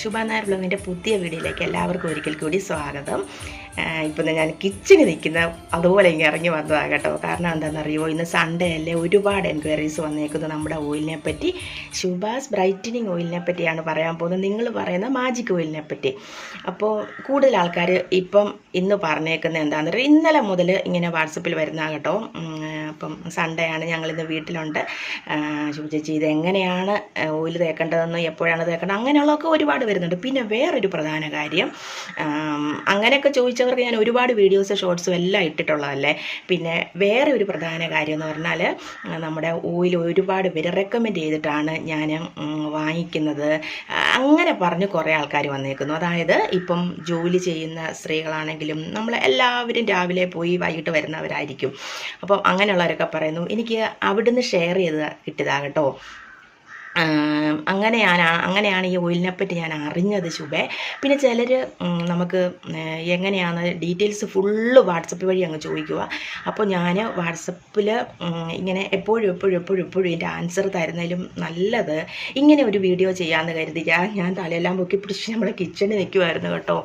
ശുഭ നായർ ബ്ലോഗിന്റെ പുതിയ വീഡിയോയിലേക്ക് എല്ലാവർക്കും ഒരിക്കൽ കൂടി സ്വാഗതം. ഇപ്പം ഞാൻ കിച്ചണിൽ നിൽക്കുന്ന അതുപോലെ ഇങ്ങനെ ഇറങ്ങി വന്നതാണ് കേട്ടോ. കാരണം എന്താണെന്നറിയോ ഇന്ന് സൺഡേ അല്ലേ ഒരുപാട് എൻക്വയറീസ് വന്നേക്കുന്നത് നമ്മുടെ ഓയിലിനെ പറ്റി. ശുഭാസ് ബ്രൈറ്റനിങ് ഓയിലിനെ പറ്റിയാണ് പറയാൻ പോകുന്നത്. നിങ്ങൾ പറയുന്ന മാജിക് ഓയിലിനെ പറ്റി. അപ്പോൾ കൂടുതൽ ആൾക്കാർ ഇപ്പം ഇന്ന് പറഞ്ഞേക്കുന്നത് എന്താണെന്ന് പറയുക ഇന്നലെ മുതൽ ഇങ്ങനെ വാട്സപ്പിൽ വരുന്ന കേട്ടോ. അപ്പം സൺഡേ ആണ് ഞങ്ങളിന്ന് വീട്ടിലുണ്ട്. ശുചിച്ചി ഇത് എങ്ങനെയാണ് ഓയിൽ തേക്കേണ്ടതെന്ന് എപ്പോഴാണ് തേക്കേണ്ടത് അങ്ങനെയുള്ളതൊക്കെ ഒരുപാട് വരുന്നുണ്ട്. പിന്നെ വേറൊരു പ്രധാന കാര്യം അങ്ങനെയൊക്കെ അങ്ങനെയൊക്കെ ചോദിച്ചവർക്ക് ഞാൻ ഒരുപാട് വീഡിയോസ് ഷോർട്സും എല്ലാം ഇട്ടിട്ടുള്ളതല്ലേ? പിന്നെ വേറെ ഒരു പ്രധാന കാര്യം എന്ന് പറഞ്ഞാൽ നമ്മുടെ ഓയിൽ ഒരുപാട് പേര് റെക്കമെൻഡ് ചെയ്തിട്ടാണ് ഞാൻ വാങ്ങിക്കുന്നത്. അങ്ങനെ പറഞ്ഞ് കുറേ ആൾക്കാർ വന്നേക്കുന്നു. അതായത് ഇപ്പം ജോലി ചെയ്യുന്ന സ്ത്രീകളാണെങ്കിലും നമ്മൾ എല്ലാവരും രാവിലെ പോയി വൈകിട്ട് വരുന്നവരായിരിക്കും. അപ്പം അങ്ങനെയുള്ളവരൊക്കെ പറയുന്നു എനിക്ക് അവിടുന്ന് ഷെയർ ചെയ്ത് കിട്ടിയതാണ് കേട്ടോ. ആം, അങ്ങനെയാണ് അങ്ങനെയാണ് ഈ ഓയിലിനെ പറ്റി ഞാൻ അറിഞ്ഞത് ശുഭേ. പിന്നെ ചിലർ നമുക്ക് എങ്ങനെയാണ് ഡീറ്റെയിൽസ് ഫുള്ള് വാട്സപ്പ് വഴി അങ്ങ് ചോദിക്കുക. അപ്പോൾ ഞാൻ വാട്സപ്പിൽ ഇങ്ങനെ എപ്പോഴും എപ്പോഴും എപ്പോഴും എപ്പോഴും ഇതിന്റെ ആൻസർ തരുന്നതിലും നല്ലത് ഇങ്ങനെ ഒരു വീഡിയോ ചെയ്യാമെന്ന് കരുതി. ഞാൻ ഞാൻ തലയെല്ലാം പൊക്കി പിടിച്ച് നമ്മുടെ കിച്ചണിൽ നിൽക്കുമായിരുന്നു കേട്ടോ.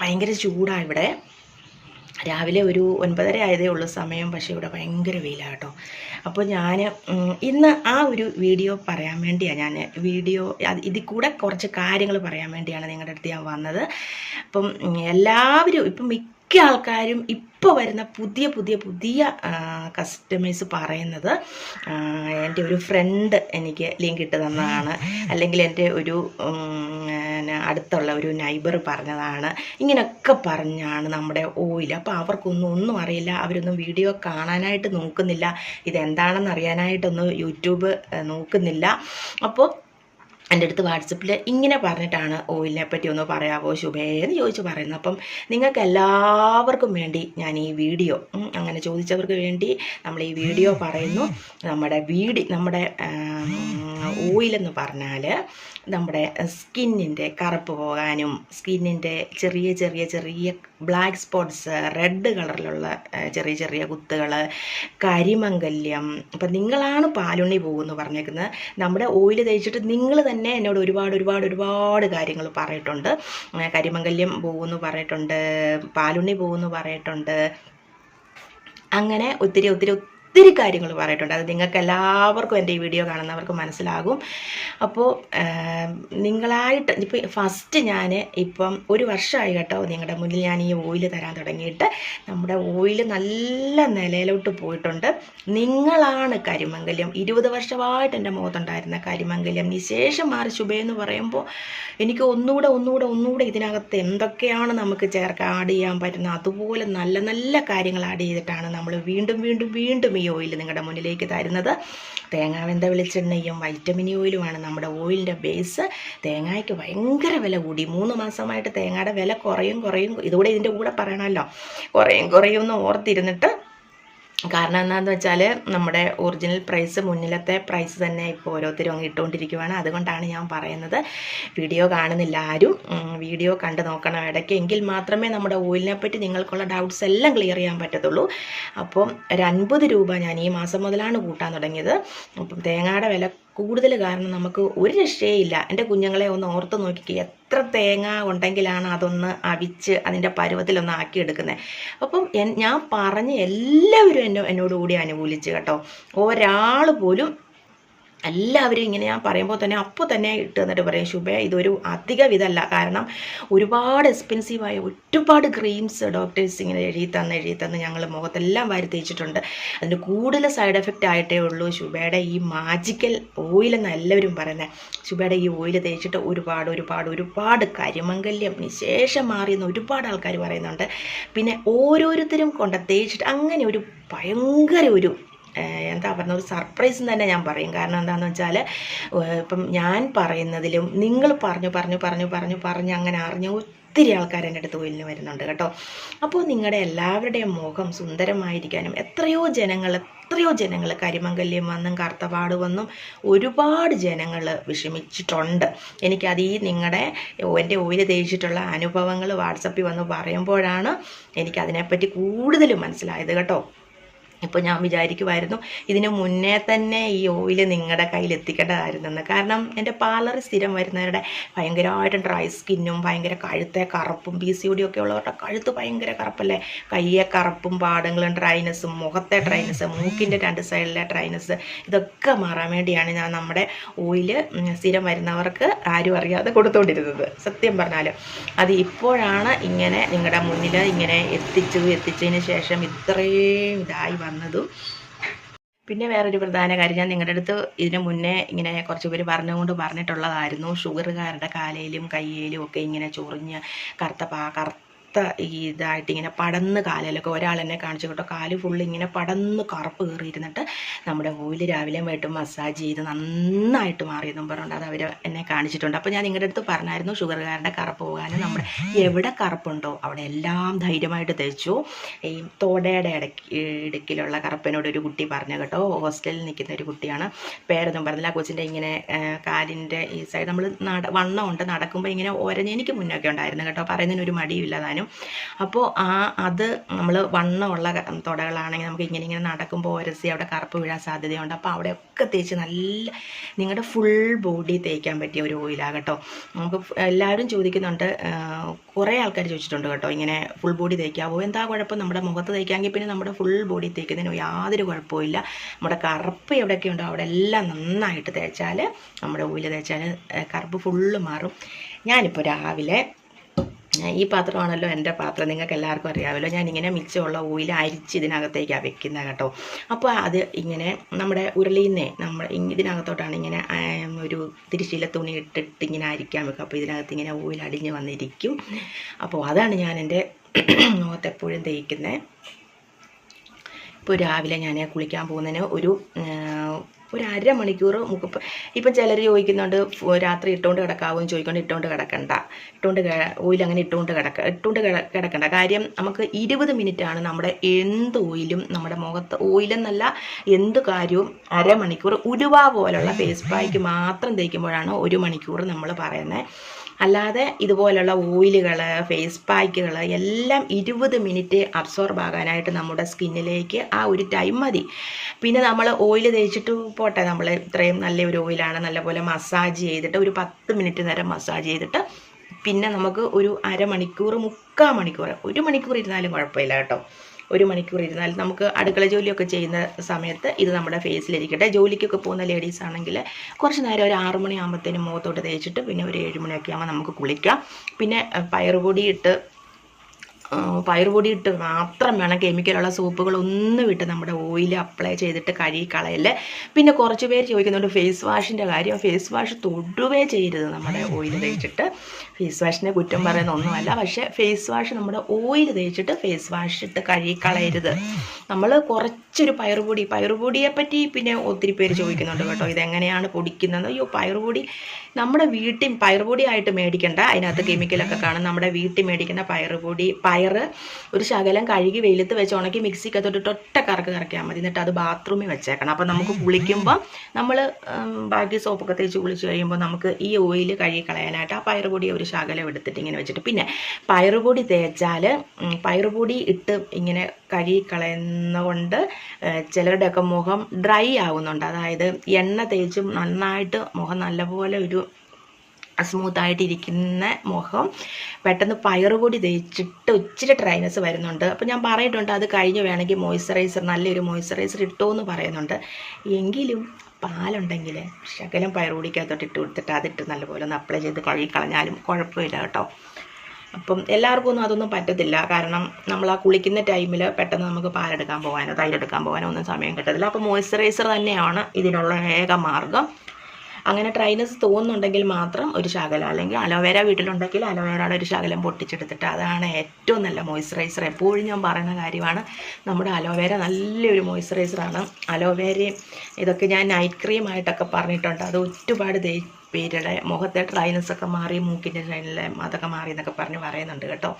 ഭയങ്കര ചൂടാണ് ഇവിടെ. രാവിലെ ഒരു ഒൻപതര ആയതേ ഉള്ളൂ സമയം പക്ഷേ ഇവിടെ ഭയങ്കര വെയിലാണ് കേട്ടോ അപ്പോൾ ഞാൻ ഇന്ന് ആ ഒരു വീഡിയോ പറയാൻ വേണ്ടിയാണ് ഞാൻ വീഡിയോ ഇതിൽ കൂടെ കുറച്ച് കാര്യങ്ങൾ പറയാൻ വേണ്ടിയാണ് നിങ്ങളുടെ അടുത്ത് ഞാൻ വന്നത്. അപ്പം എല്ലാവരും ഇപ്പം മിക്ക ആൾക്കാരും ഇപ്പോൾ വരുന്ന പുതിയ പുതിയ പുതിയ കസ്റ്റമേഴ്സ് പറയുന്നത് എന്റെ ഒരു ഫ്രണ്ട് എനിക്ക് ലിങ്ക് ഇട്ട് തന്നതാണ്. അല്ലെങ്കിൽ എന്റെ ഒരു അടുത്തുള്ള ഒരു നൈബർ പറഞ്ഞതാണ്. ഇങ്ങനെയൊക്കെ പറഞ്ഞാണ് നമ്മുടെ ഓയിൽ. അപ്പോൾ അവർക്കൊന്നും ഒന്നും അറിയില്ല. അവരൊന്നും വീഡിയോ കാണാനായിട്ട് നോക്കുന്നില്ല. ഇതെന്താണെന്ന് അറിയാനായിട്ടൊന്നും യൂട്യൂബ് നോക്കുന്നില്ല. അപ്പോൾ എന്റെ അടുത്ത് വാട്സപ്പിൽ ഇങ്ങനെ പറഞ്ഞിട്ടാണ് ഓയിലിനെ പറ്റി ഒന്ന് പറയാവോ ശുഭേ എന്ന് ചോദിച്ച് പറയുന്നത്. അപ്പം നിങ്ങൾക്ക് എല്ലാവർക്കും വേണ്ടി ഞാൻ ഈ വീഡിയോ അങ്ങനെ ചോദിച്ചവർക്ക് വേണ്ടി നമ്മൾ ഈ വീഡിയോ പറയുന്നു. നമ്മുടെ വീടി നമ്മുടെ ഓയിലെന്ന് പറഞ്ഞാൽ നമ്മുടെ സ്കിന്നിന്റെ കറുപ്പ് പോകാനും സ്കിന്നിന്റെ ചെറിയ ചെറിയ ചെറിയ ബ്ലാക്ക് സ്പോട്ട്സ് റെഡ് കളറിലുള്ള ചെറിയ ചെറിയ കുത്തുകൾ കരിമംഗല്യം. അപ്പം നിങ്ങളാണ് പാലുണ്ണി പോകുമെന്ന് പറഞ്ഞേക്കുന്നത് നമ്മുടെ ഓയിൽ തേച്ചിട്ട് നിങ്ങൾ തന്നെ എന്നോട് ഒരുപാട് ഒരുപാട് ഒരുപാട് കാര്യങ്ങൾ പറഞ്ഞിട്ടുണ്ട് കരിമംഗല്യം പോകുമെന്ന് പറഞ്ഞിട്ടുണ്ട് പാലുണ്ണി പോകുമെന്ന് പറഞ്ഞിട്ടുണ്ട്. അങ്ങനെ ഒത്തിരി ഒത്തിരി ഒത്തിരി കാര്യങ്ങൾ പറഞ്ഞിട്ടുണ്ട്. അത് നിങ്ങൾക്ക് എല്ലാവർക്കും എന്റെ ഈ വീഡിയോ കാണുന്നവർക്ക് മനസ്സിലാകും. അപ്പോൾ നിങ്ങളായിട്ട് ഇപ്പോൾ ഫസ്റ്റ് ഞാൻ ഇപ്പം ഒരു വർഷമായി കേട്ടോ നിങ്ങളുടെ മുന്നിൽ ഞാൻ ഈ ഓയിൽ തരാൻ തുടങ്ങിയിട്ട്. നമ്മുടെ ഓയിൽ നല്ല നിലയിലോട്ട് പോയിട്ടുണ്ട്. നിങ്ങളാണ് കരിമംഗല്യം. ഇരുപത് വർഷമായിട്ട് എന്റെ മുഖത്തുണ്ടായിരുന്ന കരിമംഗല്യം. നിശേഷം മാറി ശുഭയെന്ന് പറയുമ്പോൾ എനിക്ക് ഒന്നുകൂടെ ഒന്നുകൂടെ ഒന്നുകൂടെ ഇതിനകത്ത് എന്തൊക്കെയാണ് നമുക്ക് ചേർക്കാൻ ആഡ് ചെയ്യാൻ പറ്റുന്ന അതുപോലെ നല്ല നല്ല കാര്യങ്ങൾ ആഡ് ചെയ്തിട്ടാണ് നമ്മൾ വീണ്ടും വീണ്ടും വീണ്ടും ഈ ഓയിൽ നിങ്ങളുടെ മുന്നിലേക്ക് തരുന്നത്. തേങ്ങാവെന്ത വെളിച്ചെണ്ണയും വൈറ്റമിൻ ഓയിലുമാണ് നമ്മുടെ ഓയിലിന്റെ ബേസ് തേങ്ങയ്ക്ക് ഭയങ്കര വില കൂടി. മൂന്ന് മാസമായിട്ട് തേങ്ങയുടെ വില കുറയും കുറയും. ഇതുകൂടെ ഇതിന്റെ കൂടെ പറയണമല്ലോ. കുറയും കുറയും എന്ന് ഓർത്തിരുന്നിട്ട് കാരണം എന്താണെന്ന് വെച്ചാൽ നമ്മുടെ ഒറിജിനൽ പ്രൈസ് മുന്നിലത്തെ പ്രൈസ് തന്നെ ഇപ്പോൾ ഓരോരുത്തരും അങ്ങ് ഇട്ടുകൊണ്ടിരിക്കുവാണ്. അതുകൊണ്ടാണ് ഞാൻ പറയുന്നത്. വീഡിയോ കാണുന്നില്ല ആരും. വീഡിയോ കണ്ട് നോക്കണം ഇടയ്ക്ക്. എങ്കിൽ മാത്രമേ നമ്മുടെ ഓയിലിനെ പറ്റി നിങ്ങൾക്കുള്ള ഡൗട്ട്സ് എല്ലാം ക്ലിയർ ചെയ്യാൻ പറ്റത്തുള്ളൂ. അപ്പം ഒരു അൻപത് രൂപ ഞാൻ ഈ മാസം മുതലാണ് കൂട്ടാൻ തുടങ്ങിയത്. അപ്പം തേങ്ങയുടെ വില കൂടുതൽ കാരണം നമുക്ക് ഒരു രക്ഷയില്ല എന്റെ കുഞ്ഞുങ്ങളെ ഒന്ന് ഓർത്ത് നോക്കിക്കുക എത്ര തേങ്ങ ഉണ്ടെങ്കിലാണ് അതൊന്ന് അവിച്ച് അതിന്റെ പരുവത്തിലൊന്ന് ആക്കിയെടുക്കുന്നത്. അപ്പം ഞാൻ പറഞ്ഞ് എല്ലാവരും എന്നെ എന്നോടുകൂടി അനുകൂലിച്ച് കേട്ടോ. ഒരാൾ പോലും എല്ലാവരും ഇങ്ങനെ ഞാൻ പറയുമ്പോൾ തന്നെ അപ്പോൾ തന്നെ ഇട്ട് തന്നിട്ട് പറയും ശുഭ ഇതൊരു അധിക ഇതല്ല കാരണം ഒരുപാട് എക്സ്പെൻസീവായ ഒരുപാട് ക്രീംസ് ഡോക്ടേഴ്സ് ഇങ്ങനെ എഴുതി തന്ന് എഴുതി തന്ന് ഞങ്ങൾ മുഖത്തെല്ലാം വാരി തേച്ചിട്ടുണ്ട്. അതിന് കൂടുതൽ സൈഡ് എഫക്റ്റ് ആയിട്ടേ ഉള്ളൂ ശുഭയുടെ ഈ മാജിക്കൽ ഓയിൽ എന്ന് എല്ലാവരും പറയുന്നത് ശുഭയുടെ ഈ ഓയിൽ തേച്ചിട്ട് ഒരുപാട് ഒരുപാട് ഒരുപാട് കരിമംഗല്യം നിശേഷം മാറിയെന്ന് ഒരുപാട് ആൾക്കാർ പറയുന്നുണ്ട്. പിന്നെ ഓരോരുത്തരും കൊണ്ട് തേച്ചിട്ട് അങ്ങനെ ഒരു ഭയങ്കര ഒരു എന്താ പറഞ്ഞ ഒരു സർപ്രൈസ് തന്നെ ഞാൻ പറയും. കാരണം എന്താണെന്ന് വെച്ചാൽ ഇപ്പം ഞാൻ പറയുന്നതിലും നിങ്ങൾ പറഞ്ഞു പറഞ്ഞു പറഞ്ഞു പറഞ്ഞു പറഞ്ഞ് അങ്ങനെ അറിഞ്ഞ ഒത്തിരി ആൾക്കാർ എന്റെ അടുത്ത് തൊഴിലിന് വരുന്നുണ്ട് കേട്ടോ. അപ്പോൾ നിങ്ങളുടെ എല്ലാവരുടെയും മുഖം സുന്ദരമായിരിക്കാനും എത്രയോ ജനങ്ങൾ എത്രയോ ജനങ്ങൾ കരിമംഗല്യം വന്നും കറുത്തപാട് വന്നും ഒരുപാട് ജനങ്ങൾ വിഷമിച്ചിട്ടുണ്ട്. എനിക്കത് ഈ നിങ്ങളുടെ എന്റെ ഓയിൽ തേച്ചിട്ടുള്ള അനുഭവങ്ങൾ വാട്സപ്പിൽ വന്ന് പറയുമ്പോഴാണ് എനിക്കതിനെപ്പറ്റി കൂടുതൽ മനസ്സിലായത് കേട്ടോ. ഇപ്പോൾ ഞാൻ വിചാരിക്കുമായിരുന്നു ഇതിന് മുന്നേ തന്നെ ഈ ഓയിൽ നിങ്ങളുടെ കയ്യിൽ എത്തിക്കേണ്ടതായിരുന്നെന്ന്. കാരണം എന്റെ പാർലറിൽ സ്ഥിരം വരുന്നവരുടെ ഭയങ്കരമായിട്ട് ഡ്രൈ സ്കിന്നും ഭയങ്കര കഴുത്തെ കറുപ്പും പി സി ഡി ഒക്കെ ഉള്ളവരുടെ കഴുത്ത് ഭയങ്കര കറുപ്പല്ലേ? കയ്യെ കറുപ്പും പാടങ്ങളും ഡ്രൈനസ്സും മുഖത്തെ ഡ്രൈനസ് മൂക്കിന്റെ രണ്ട് സൈഡിലെ ഡ്രൈനസ് ഇതൊക്കെ മാറാൻ വേണ്ടിയാണ് ഞാൻ നമ്മുടെ ഓയിൽ സ്ഥിരം വരുന്നവർക്ക് ആരും അറിയാതെ കൊടുത്തുകൊണ്ടിരുന്നത് സത്യം പറഞ്ഞാൽ അത് ഇപ്പോഴാണ് ഇങ്ങനെ നിങ്ങളുടെ മുന്നിൽ ഇങ്ങനെ എത്തിച്ചു എത്തിച്ചതിന് ശേഷം ഇത്രയും ഇതായി വന്നതും. പിന്നെ വേറൊരു പ്രധാന കാര്യം ഞാൻ നിങ്ങളുടെ അടുത്ത് ഇതിനു മുന്നേ ഇങ്ങനെ കുറച്ച് പേര് പറഞ്ഞുകൊണ്ട് പറഞ്ഞിട്ടുള്ളതായിരുന്നു. ഷുഗറുകാരുടെ കാലയിലും കയ്യിലും ഒക്കെ ഇങ്ങനെ ചൊറിഞ്ഞ് കറുത്ത പാ കറുത്ത ഈ ഇതായിട്ട് ഇങ്ങനെ പടന്ന് കാലിലൊക്കെ ഒരാൾ എന്നെ കാണിച്ചു കേട്ടോ. കാൽ ഫുള്ള് ഇങ്ങനെ പടന്ന് കറുപ്പ് കയറിയിരുന്നിട്ട് നമ്മുടെ ഓയിൽ രാവിലെ വൈകിട്ടും മസാജ് ചെയ്ത് നന്നായിട്ട് മാറിയതും പറഞ്ഞുകൊണ്ട് അത് അവർ എന്നെ കാണിച്ചിട്ടുണ്ട്. അപ്പോൾ ഞാൻ നിങ്ങളുടെ അടുത്ത് പറഞ്ഞായിരുന്നു ഷുഗർകാരന്റെ കറുപ്പ് പോകാനും നമ്മുടെ എവിടെ കറുപ്പുണ്ടോ അവിടെ എല്ലാം ധൈര്യമായിട്ട് തേച്ചു. ഈ തോടയുടെ ഇടയ്ക്ക് ഇടുക്കിലുള്ള കറുപ്പിനോട് ഒരു കുട്ടി പറഞ്ഞു കേട്ടോ ഹോസ്റ്റലിൽ നിൽക്കുന്ന ഒരു കുട്ടിയാണ്. പേരൊന്നും പറഞ്ഞില്ല. ആ കൊച്ചിന്റെ ഇങ്ങനെ കാലിന്റെ ഈ സൈഡ് നമ്മൾ നട വണ്ണമുണ്ട് നടക്കുമ്പോൾ ഇങ്ങനെ ഒരഞ്ഞെനിക്ക് മുന്നൊക്കെ ഉണ്ടായിരുന്നു കേട്ടോ. പറയുന്നതിന് ഒരു മടിയില്ല താനും അപ്പോൾ ആ അത് നമ്മൾ വണ്ണമുള്ള തുടകളാണെങ്കിൽ നമുക്ക് ഇങ്ങനെ ഇങ്ങനെ നടക്കുമ്പോൾ ഒരസി അവിടെ കറുപ്പ് വീഴാൻ സാധ്യതയുണ്ട്. അപ്പോൾ അവിടെയൊക്കെ തേച്ച് നല്ല നിങ്ങളുടെ ഫുൾ ബോഡി തേക്കാൻ പറ്റിയ ഒരു ഓയിലാണ് കേട്ടോ. നമുക്ക് എല്ലാവരും ചോദിക്കുന്നുണ്ട് കുറേ ആൾക്കാർ ചോദിച്ചിട്ടുണ്ട് കേട്ടോ ഇങ്ങനെ ഫുൾ ബോഡി തേക്കാവോ? എന്താ കുഴപ്പം? നമ്മുടെ മുഖത്ത് തേക്കാമെങ്കിൽ പിന്നെ നമ്മുടെ ഫുൾ ബോഡി തേക്കുന്നതിന് യാതൊരു കുഴപ്പമില്ല നമ്മുടെ കറുപ്പ് എവിടെയൊക്കെ ഉണ്ടോ അവിടെ എല്ലാം നന്നായിട്ട് തേച്ചാൽ നമ്മുടെ ഓയിൽ തേച്ചാൽ കറുപ്പ് ഫുള്ള് മാറും. ഞാനിപ്പോൾ രാവിലെ ഈ പാത്രമാണല്ലോ എന്റെ പാത്രം. നിങ്ങൾക്ക് എല്ലാവർക്കും അറിയാമല്ലോ. ഇങ്ങനെ മിച്ചമുള്ള ഓയിൽ അരിച്ച് ഇതിനകത്തേക്കാണ് വെക്കുന്നത് കേട്ടോ. അപ്പോൾ അത് ഇങ്ങനെ നമ്മുടെ ഉരുളിന്നേ നമ്മൾ ഇതിനകത്തോട്ടാണ് ഇങ്ങനെ ഒരു തിരിശീല തുണി ഇട്ടിട്ട് ഇങ്ങനെ അരിക്കാൻ വെക്കുക. അപ്പോൾ ഇതിനകത്ത് ഇങ്ങനെ ഓയിൽ അടിഞ്ഞ് വന്നിരിക്കും. അപ്പോൾ അതാണ് ഞാൻ എന്റെ മുഖത്തെപ്പോഴും തേക്കുന്നത് ഇപ്പോൾ രാവിലെ ഞാൻ കുളിക്കാൻ പോകുന്നതിന് ഒരു ഒരു അരമണിക്കൂർ മുക്കപ്പ് ഇപ്പം ചിലർ ചോദിക്കുന്നുണ്ട് രാത്രി ഇട്ടുകൊണ്ട് കിടക്കാവും ചോദിക്കൊണ്ട് ഇട്ടുകൊണ്ട് കിടക്കണ്ട. ഇട്ടുകൊണ്ട് ഓയിൽ അങ്ങനെ ഇട്ടുകൊണ്ട് കിടക്ക ഇട്ടുകൊണ്ട് കിടക്കണ്ട. കാര്യം നമുക്ക് ഇരുപത് ആണ് നമ്മുടെ എന്ത് ഓയിലും നമ്മുടെ മുഖത്ത് ഓയിലെന്നല്ല എന്ത് കാര്യവും അരമണിക്കൂർ ഉരുവ പോലുള്ള ഫേസ് പായ്ക്ക് മാത്രം തേക്കുമ്പോഴാണ് ഒരു മണിക്കൂർ നമ്മൾ പറയുന്നത് അല്ലാതെ ഇതുപോലുള്ള ഓയിലുകൾ ഫേസ് പാക്കുകൾ എല്ലാം ഇരുപത് മിനിറ്റ് അബ്സോർബ് ആകാനായിട്ട് നമ്മുടെ സ്കിന്നിലേക്ക് ആ ഒരു ടൈം മതി. പിന്നെ നമ്മൾ ഓയിൽ തേച്ചിട്ട് പോട്ടെ നമ്മൾ ഇത്രയും നല്ല ഒരു ഓയിലാണ് നല്ലപോലെ മസാജ് ചെയ്തിട്ട് ഒരു പത്ത് മിനിറ്റ് നേരം മസാജ് ചെയ്തിട്ട് പിന്നെ നമുക്ക് ഒരു അരമണിക്കൂർ മുക്കാൽ മണിക്കൂർ ഒരു മണിക്കൂർ ഇരുന്നാലും കുഴപ്പമില്ല കേട്ടോ. ഒരു മണിക്കൂർ ഇരുന്നാൽ നമുക്ക് അടുക്കള ജോലിയൊക്കെ ചെയ്യുന്ന സമയത്ത് ഇത് നമ്മുടെ ഫേസിലിരിക്കട്ടെ. ജോലിക്കൊക്കെ പോകുന്ന ലേഡീസ് ആണെങ്കിൽ കുറച്ച് നേരം ഒരു ആറ് മണിയാകുമ്പോഴത്തേനും മുഖത്തോട്ട് തേച്ചിട്ട് പിന്നെ ഒരു ഏഴ് മണിയൊക്കെ ആകുമ്പോൾ നമുക്ക് കുളിക്കാം. പിന്നെ പയറുപൊടി ഇട്ട് പയറുപൊടി ഇട്ട് മാത്രം വേണം കെമിക്കലുള്ള സോപ്പുകളൊന്നും ഇട്ട് നമ്മുടെ ഓയിൽ അപ്ലൈ ചെയ്തിട്ട് കഴുകി കളയല്ലേ. പിന്നെ കുറച്ച് പേര് ചോദിക്കുന്നുണ്ട് ഫേസ് വാഷിന്റെ കാര്യം. ഫേസ് വാഷ് തൊടുവേ ചെയ്യരുത് നമ്മുടെ ഓയിൽ തേച്ചിട്ട്. ഫേസ് വാഷിനെ കുറ്റം പറയുന്ന ഒന്നുമല്ല. പക്ഷേ ഫേസ് വാഷ് നമ്മുടെ ഓയിൽ തേച്ചിട്ട് ഫേസ് വാഷ് ഇട്ട് കഴുകി കളയരുത്. നമ്മൾ കുറച്ചൊരു പയറുപൊടി പയറുപൊടിയെ പറ്റി പിന്നെ ഒത്തിരി പേര് ചോദിക്കുന്നുണ്ട് കേട്ടോ ഇതെങ്ങനെയാണ് പൊടിക്കുന്നത് അയ്യോ പയറുപൊടി നമ്മുടെ വീട്ടിൽ പയറുപൊടി ആയിട്ട് മേടിക്കണ്ട. അതിനകത്ത് കെമിക്കലൊക്കെ കാണും. നമ്മുടെ വീട്ടിൽ മേടിക്കുന്ന പയറുപൊടി പയറ് ഒരു ശകലം കഴുകി വെയിലത്ത് വെച്ച് ഉണക്കി മിക്സിക്കകത്തോട്ട് ഒറ്റ കറക്ക് കറക്കിയാൽ മതി. എന്നിട്ട് അത് ബാത്റൂമിൽ വെച്ചേക്കണം. അപ്പോൾ നമുക്ക് കുളിക്കുമ്പോൾ നമ്മൾ ബാക്കി സോപ്പൊക്കെ തേച്ച് കുളിച്ച് കഴിയുമ്പോൾ നമുക്ക് ഈ ഓയിൽ കഴുകി കളയാനായിട്ട് ആ പയറുപൊടി ഒരു ശകലം എടുത്തിട്ട് ഇങ്ങനെ വെച്ചിട്ട്. പിന്നെ പയറുപൊടി തേച്ചാൽ പയറുപൊടി ഇട്ട് ഇങ്ങനെ കഴുകി കളയുന്നതുകൊണ്ട് ചിലരുടെയൊക്കെ മുഖം ഡ്രൈ ആവുന്നുണ്ട്. അതായത് എണ്ണ തേച്ചും നന്നായിട്ട് മുഖം നല്ലപോലെ ഒരു സ്മൂത്തായിട്ടിരിക്കുന്ന മുഖം. പെട്ടെന്ന് പയറുപൊടി തേച്ചിട്ട് ഇച്ചിരി ഡ്രൈനസ് വരുന്നുണ്ട്. അപ്പോൾ ഞാൻ പറഞ്ഞിട്ടുണ്ട് അത് കഴിഞ്ഞ് വേണമെങ്കിൽ മോയ്സ്ചറൈസർ നല്ലൊരു മോയ്സ്ചറൈസർ ഇട്ടോ എന്ന് പറയുന്നുണ്ട്. എങ്കിലും പാലുണ്ടെങ്കിൽ ശകലം പയറുപൊടിക്കകത്തോട്ട് ഇട്ട് കൊടുത്തിട്ട് അതിട്ട് നല്ലപോലെ ഒന്ന് അപ്ലൈ ചെയ്ത് കഴുകി കളഞ്ഞാലും കുഴപ്പമില്ല കേട്ടോ. അപ്പം എല്ലാവർക്കും ഒന്നും അതൊന്നും പറ്റത്തില്ല. കാരണം നമ്മൾ ആ കുളിക്കുന്ന ടൈമിൽ പെട്ടെന്ന് നമുക്ക് പാലെടുക്കാൻ പോകാനോ തൈരെടുക്കാൻ പോകാനോ ഒന്നും സമയം കിട്ടത്തില്ല. അപ്പോൾ മോയ്സ്ചറൈസർ തന്നെയാണ് ഇതിനുള്ള ഏക മാർഗം. അങ്ങനെ ഡ്രൈനസ് തോന്നുന്നുണ്ടെങ്കിൽ മാത്രം ഒരു ശകലം. അല്ലെങ്കിൽ അലോവേര വീട്ടിലുണ്ടെങ്കിൽ അലോവേരയുടെ ഒരു ശകലം പൊട്ടിച്ചെടുത്തിട്ട് അതാണ് ഏറ്റവും നല്ല മോയ്സ്ചറൈസർ എപ്പോഴും ഞാൻ പറയുന്ന കാര്യമാണ് നമ്മുടെ അലോവേര നല്ലൊരു മോയ്സ്ചറൈസറാണ് അലോവേരയും ഇതൊക്കെ ഞാൻ നൈറ്റ് ക്രീമായിട്ടൊക്കെ പറഞ്ഞിട്ടുണ്ട്. അത് ഒരുപാട് ദേ പേരുടെ മുഖത്തെ ഡ്രൈനസ് ഒക്കെ മാറി മൂക്കിന്റെ ഡ്രൈനിലെ അതൊക്കെ മാറി എന്നൊക്കെ പറഞ്ഞ് പറയുന്നുണ്ട് കേട്ടോ.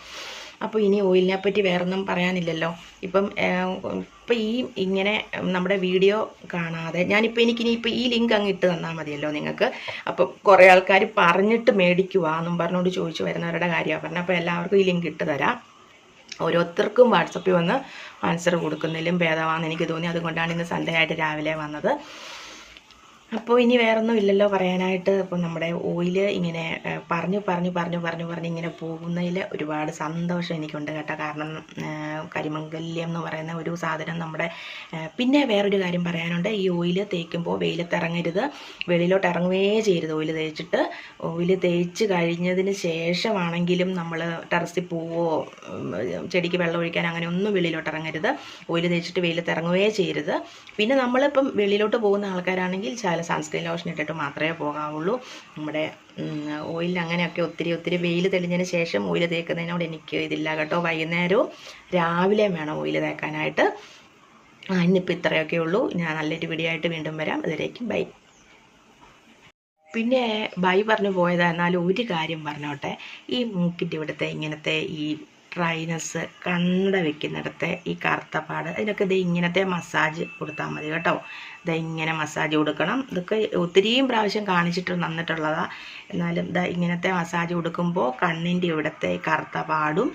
അപ്പോൾ ഇനി ഓയിലിനെ പറ്റി വേറൊന്നും പറയാനില്ലല്ലോ. ഇപ്പം ഇപ്പം ഈ ഇങ്ങനെ നമ്മുടെ വീഡിയോ കാണാതെ ഞാനിപ്പോൾ എനിക്കിനി ഇപ്പോൾ ഈ ലിങ്ക് അങ്ങ് ഇട്ട് തന്നാൽ മതിയല്ലോ നിങ്ങൾക്ക്. അപ്പോൾ കുറേ ആൾക്കാർ പറഞ്ഞിട്ട് മേടിക്കുവാന്നും പറഞ്ഞുകൊണ്ട് ചോദിച്ചു വരുന്നവരുടെ കാര്യമാണ് പറഞ്ഞത് അപ്പോൾ എല്ലാവർക്കും ഈ ലിങ്ക് ഇട്ട് തരാം. ഓരോരുത്തർക്കും വാട്സപ്പിൽ വന്ന് ആൻസർ കൊടുക്കുന്നതിലും ഭേദമാണെന്ന് എനിക്ക് തോന്നി. അതുകൊണ്ടാണ് ഇന്ന് സൺഡേ ആയിട്ട് രാവിലെ വന്നത്. അപ്പോൾ ഇനി വേറൊന്നും ഇല്ലല്ലോ പറയാനായിട്ട്. അപ്പോൾ നമ്മുടെ ഓയിൽ ഇങ്ങനെ പറഞ്ഞു പറഞ്ഞു പറഞ്ഞു പറഞ്ഞു പറഞ്ഞു ഇങ്ങനെ പോകുന്നതിൽ ഒരുപാട് സന്തോഷം എനിക്കുണ്ട് കേട്ടോ. കാരണം കരിമംഗല്യം എന്ന് പറയുന്ന ഒരു സാധനം നമ്മുടെ പിന്നെ വേറൊരു കാര്യം പറയാനുണ്ട്. ഈ ഓയിൽ തേക്കുമ്പോൾ വെയിലത്ത് ഇറങ്ങരുത് വെളിയിലോട്ട് ഇറങ്ങുകയേ ചെയ്യരുത് ഓയിൽ തേച്ചിട്ട്. ഓയിൽ തേച്ച് കഴിഞ്ഞതിന് ശേഷമാണെങ്കിലും നമ്മൾ ടെറസിൽ പോവോ ചെടിക്ക് വെള്ളം ഒഴിക്കാൻ അങ്ങനെ ഒന്നും വെളിയിലോട്ട് ഇറങ്ങരുത്. ഓയിൽ തേച്ചിട്ട് വെയിലത്ത് ഇറങ്ങുകയേ ചെയ്യരുത്. പിന്നെ നമ്മളിപ്പം വെളിയിലോട്ട് പോകുന്ന ആൾക്കാരാണെങ്കിൽ ചില സൺസ്ക്രീൻ ലോഷൻ ഇട്ടിട്ട് മാത്രമേ പോകാവുള്ളൂ. നമ്മുടെ ഓയിൽ അങ്ങനെയൊക്കെ ഒത്തിരി ഒത്തിരി വെയിൽ തെളിഞ്ഞതിന് ശേഷം ഓയിൽ തേക്കുന്നതിനോട് എനിക്ക് ഇതില്ല കേട്ടോ. വൈകുന്നേരവും രാവിലെയും വേണം ഓയിൽ തേക്കാനായിട്ട്. ഇന്നിപ്പോൾ ഇത്രയൊക്കെ ഉള്ളൂ. ഞാൻ നല്ലൊരു വീഡിയോ ആയിട്ട് വീണ്ടും വരാം. അതിലേക്കും ബൈ. പിന്നെ ബൈ പറഞ്ഞു പോയതാ. ഒരു കാര്യം പറഞ്ഞോട്ടെ. ഈ മൂക്കിന്റെ ഇവിടുത്തെ ഇങ്ങനത്തെ ഈ ഡ്രൈനസ് കണ്ണട വെക്കുന്നിടത്തെ ഈ കറുത്ത പാട്. അതിനൊക്കെ ഇത് ഇങ്ങനത്തെ മസാജ് കൊടുത്താൽ മതി കേട്ടോ. ഇത് ഇങ്ങനെ മസാജ് കൊടുക്കണം. ഇതൊക്കെ ഒത്തിരിയും പ്രാവശ്യം കാണിച്ചിട്ട് നന്നിട്ടുള്ളതാ എന്നാലും ഇതാ ഇങ്ങനത്തെ മസാജ് കൊടുക്കുമ്പോൾ കണ്ണിന്റെ ഇവിടുത്തെ കറുത്ത പാടും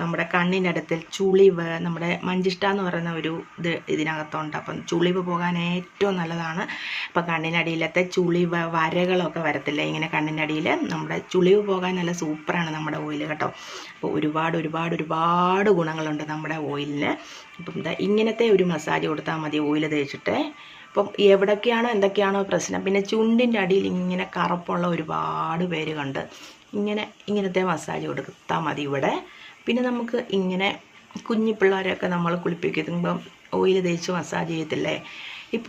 നമ്മുടെ അടുത്തിൽ ചുളിവ് നമ്മുടെ മഞ്ചിഷ്ട എന്ന് പറയുന്ന ഒരു ഇത് ഇതിനകത്തുണ്ട്. അപ്പം ചുളിവ് പോകാൻ ഏറ്റവും നല്ലതാണ്. അപ്പം കണ്ണിനടിയിലത്തെ ചുളിവ് വരകളൊക്കെ വരത്തില്ല? ഇങ്ങനെ കണ്ണിന്റെ അടിയിൽ നമ്മുടെ ചുളിവ് പോകാൻ നല്ല സൂപ്പറാണ് നമ്മുടെ ഓയിൽ കേട്ടോ. അപ്പോൾ ഒരുപാട് ഒരുപാട് ഒരുപാട് ഗുണങ്ങളുണ്ട് നമ്മുടെ ഓയിലിന്. അപ്പം എന്താ ഇങ്ങനത്തെ ഒരു മസാജ് കൊടുത്താൽ മതി ഓയിൽ തേച്ചിട്ട്. അപ്പം എവിടൊക്കെയാണോ എന്തൊക്കെയാണോ പ്രശ്നം പിന്നെ ചുണ്ടിന്റെ അടിയിൽ ഇങ്ങനെ കറുപ്പുള്ള ഒരുപാട് പേര് കണ്ട് ഇങ്ങനെ ഇങ്ങനത്തെ മസാജ് കൊടുത്താൽ മതി ഇവിടെ. പിന്നെ നമുക്ക് ഇങ്ങനെ കുഞ്ഞു പിള്ളേരെയൊക്കെ നമ്മൾ കുളിപ്പിക്കുമ്പം ഓയിൽ തേച്ച് മസാജ് ചെയ്യത്തില്ലേ?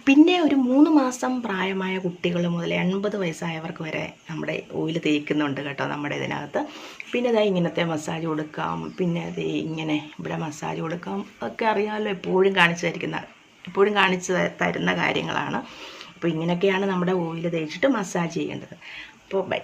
പിന്നെ ഒരു മൂന്ന് മാസം പ്രായമായ കുട്ടികൾ മുതൽ എൺപത് വയസ്സായവർക്ക് വരെ നമ്മുടെ ഓയിൽ തേക്കുന്നുണ്ട് കേട്ടോ നമ്മുടെ ഇതിനകത്ത്. പിന്നെ ഇതാ ഇങ്ങനത്തെ മസാജ് കൊടുക്കാം പിന്നെ അത് ഇങ്ങനെ ഇവിടെ മസാജ് കൊടുക്കാം ഒക്കെ അറിയാമല്ലോ എപ്പോഴും കാണിച്ചു എപ്പോഴും കാണിച്ചു തരുന്ന കാര്യങ്ങളാണ്. അപ്പോൾ ഇങ്ങനെയൊക്കെയാണ് നമ്മുടെ ഓയിൽ തേച്ചിട്ട് മസാജ് ചെയ്യേണ്ടത്. അപ്പോൾ ബൈ.